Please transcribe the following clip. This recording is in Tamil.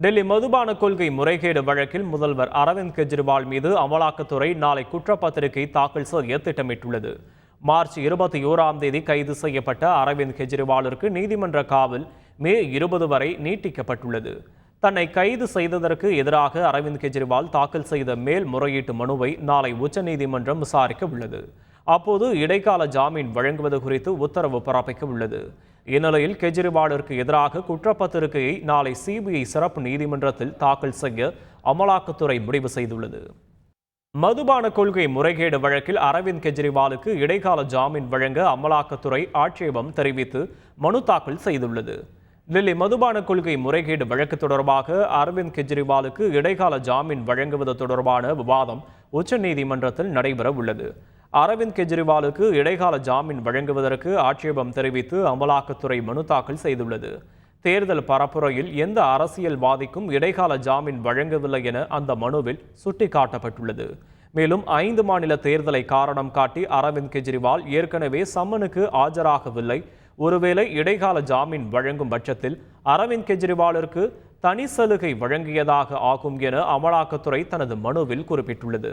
டெல்லி மதுபான கொள்கை முறைகேடு வழக்கில் முதல்வர் அரவிந்த் கெஜ்ரிவால் மீது அமலாக்கத்துறை நாளை குற்றப்பத்திரிகை தாக்கல் செய்ய திட்டமிட்டுள்ளது. மார்ச் இருபத்தி ஓராம் தேதி கைது செய்யப்பட்ட அரவிந்த் கெஜ்ரிவாலிற்கு நீதிமன்ற காவல் மே இருபது வரை நீட்டிக்கப்பட்டுள்ளது. தன்னை கைது செய்ததற்கு எதிராக அரவிந்த் கெஜ்ரிவால் தாக்கல் செய்த மேல்முறையீட்டு மனுவை நாளை உச்சநீதிமன்றம் விசாரிக்க உள்ளது. அப்போது இடைக்கால ஜாமீன் வழங்குவது குறித்து உத்தரவு பிறப்பிக்க உள்ளது. இந்நிலையில் கெஜ்ரிவாலிற்கு எதிராக குற்றப்பத்திரிகையை நாளை சிபிஐ சிறப்பு நீதிமன்றத்தில் தாக்கல் செய்ய அமலாக்கத்துறை முடிவு செய்துள்ளது. மதுபான கொள்கை முறைகேடு வழக்கில் அரவிந்த் கெஜ்ரிவாலுக்கு இடைக்கால ஜாமீன் வழங்க அமலாக்கத்துறை ஆட்சேபம் தெரிவித்து மனு தாக்கல் செய்துள்ளது. டெல்லி மதுபான கொள்கை முறைகேடு வழக்கு தொடர்பாக அரவிந்த் கெஜ்ரிவாலுக்கு இடைக்கால ஜாமீன் வழங்குவது தொடர்பான விவாதம் உச்சநீதிமன்றத்தில் நடைபெற உள்ளது அரவிந்த் கெஜ்ரிவாலுக்கு இடைக்கால ஜாமீன் வழங்குவதற்கு ஆட்சேபம் தெரிவித்து அமலாக்கத்துறை மனு தாக்கல் செய்துள்ளது. தேர்தல் பரப்புரையில் எந்த அரசியல்வாதிக்கும் இடைக்கால ஜாமீன் வழங்கவில்லை என அந்த மனுவில் சுட்டிக்காட்டப்பட்டுள்ளது. மேலும் ஐந்து மாநில தேர்தலை காரணம் காட்டி அரவிந்த் கெஜ்ரிவால் ஏற்கனவே சம்மனுக்கு ஆஜராகவில்லை. ஒருவேளை இடைக்கால ஜாமீன் வழங்கும் பட்சத்தில் அரவிந்த் கெஜ்ரிவாலிற்கு தனி சலுகை வழங்கியதாக ஆகும் என அமலாக்கத்துறை தனது மனுவில் குறிப்பிட்டுள்ளது.